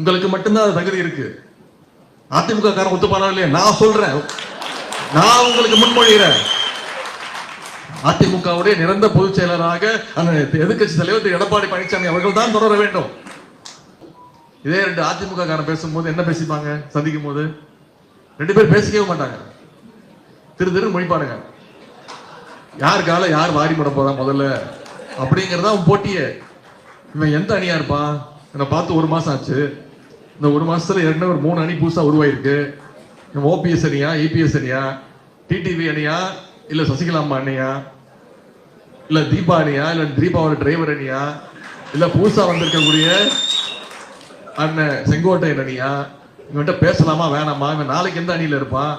உங்களுக்கு மட்டும்தான் அது தகுதி இருக்கு. அதிமுக காரன் ஒத்துப்பானா இல்லையா? நான் சொல்றேன். நான் உங்களுக்கு முன்மொழிகிறேன். அதிமுகவுடைய நிரந்த பொதுச் செயலராக அந்த எதிர்க்கட்சி தலைவர் திரு. எடப்பாடி பழனிசாமி அவர்கள் தான் தொடர வேண்டும். இதே ரெண்டு அதிமுக காரன் பேசும்போது என்ன பேசிப்பாங்க? சந்திக்கும் போது ரெண்டு பேரும் பேசிக்கவே மாட்டாங்க. திரு திரு மொழிப்பாடுங்க. யார் கால யார் வாரி போட போறா முதல்ல? அப்படிங்கறதான் போட்டியே. இவன் எந்த அணியா இருப்பான்? என்னை பார்த்து ஒரு மாசம் ஆச்சு. இந்த ஒரு மாசத்துல ஏற்கனவே ஒரு மூணு அணி புதுசா உருவாயிருக்கு. ஓபிஎஸ் அணியா இபிஎஸ் அணியா டிடிவி அணியா இல்ல சசிகலா அம்மா அணியா இல்ல தீபா அணியா இல்ல தீபாவோட டிரைவர் அணியா இல்ல புதுசா வந்திருக்கக்கூடிய அண்ணன் செங்கோட்டையன் அணியா இவன்கிட்ட பேசலாமா வேணாமா இவன் நாளைக்கு எந்த அணியில இருப்பான்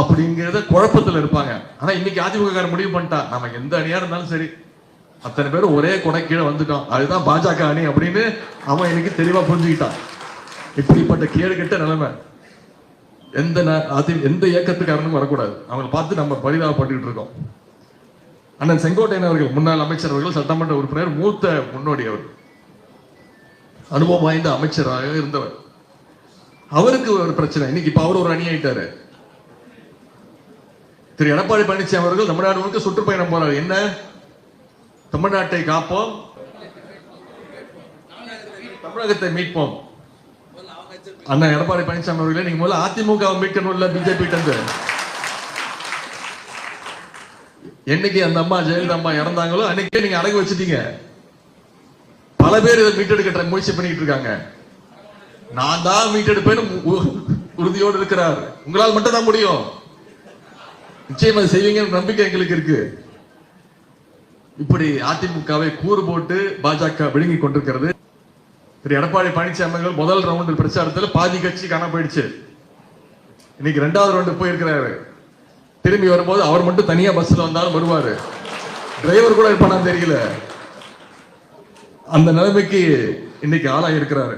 அப்படிங்கிறத குழப்பத்துல இருப்பாங்க. ஆனா இன்னைக்கு அதிமுககாரன் முடிவு பண்ணிட்டான். நம்ம எந்த அணியா இருந்தாலும் சரி அத்தனை பேரும் ஒரே கொடை கீழே வந்துட்டோம். அதுதான் பாஜக அணி அப்படின்னு அவன் இன்னைக்கு தெளிவா புரிஞ்சுக்கிட்டான். இப்படிப்பட்ட கேடு கெட்ட நிலைமை எந்த ந- அதி எந்த இயக்கத்துக்காரனும் வரக்கூடாது. அவங்களை பார்த்து நம்ம பரிதாபப்பட்டுக்கிட்டு இருக்கோம். அண்ணன் செங்கோட்டையன் அவர்கள் முன்னாள் அமைச்சர் அவர்கள் சட்டமன்ற உறுப்பினர் மூத்த முன்னோடி அவர். அனுபவம் வாய்ந்த அமைச்சராக இருந்தவர். அவருக்கு ஒரு பிரச்சனை. இன்னைக்கு இப்ப அவர் ஒரு அணி ஆயிட்டாரு. திரு எடப்பாடி பழனிசாமி அவர்கள் தமிழ்நாடு முழுக்க சுற்றுப்பயணம் போறாரு. என்ன? தமிழ்நாட்டை காப்போம். தமிழகத்தை மீட்போம். அண்ணா எடப்பாடி பழனிசாமி அவர்களே நீங்க முதல்ல அதிமுக மீட்கணும்ல பிஜேபி இருந்து? என்னைக்கு அந்த அம்மா ஜெயலலிதா அம்மா இறந்தாங்களோ அன்னைக்கே நீங்க அடகு வச்சுட்டீங்க. பல பேர் இதை மீட்டெடுக்க முயற்சி பண்ணிட்டு இருக்காங்க. நான் தான் மீட்டெடுப்பேன்னு உறுதியோடு இருக்கிறார். உங்களால் மட்டும் தான் முடியும். நிச்சயம் அதை செய்வீங்கன்னு நம்பிக்கை எங்களுக்கு இருக்கு. இப்படி அதிமுகவை கூறு போட்டு பாஜக விழுங்கி கொண்டிருக்கிறது. திரு எடப்பாடி பழனிசாமி அவர்கள் முதல் ரவுண்டில் பிரச்சாரத்தில் பாதி கட்சி காண போயிடுச்சு. இன்னைக்கு ரெண்டாவது ரவுண்டு போயிருக்கிறாரு. திரும்பி வரும்போது அவர் மட்டும் தனியா பஸ்ல வந்தாலும் வருவாரு. டிரைவர் கூட இருப்பானான்னு தெரியல. அந்த நிலைமைக்கு இன்னைக்கு ஆளாக இருக்கிறாரு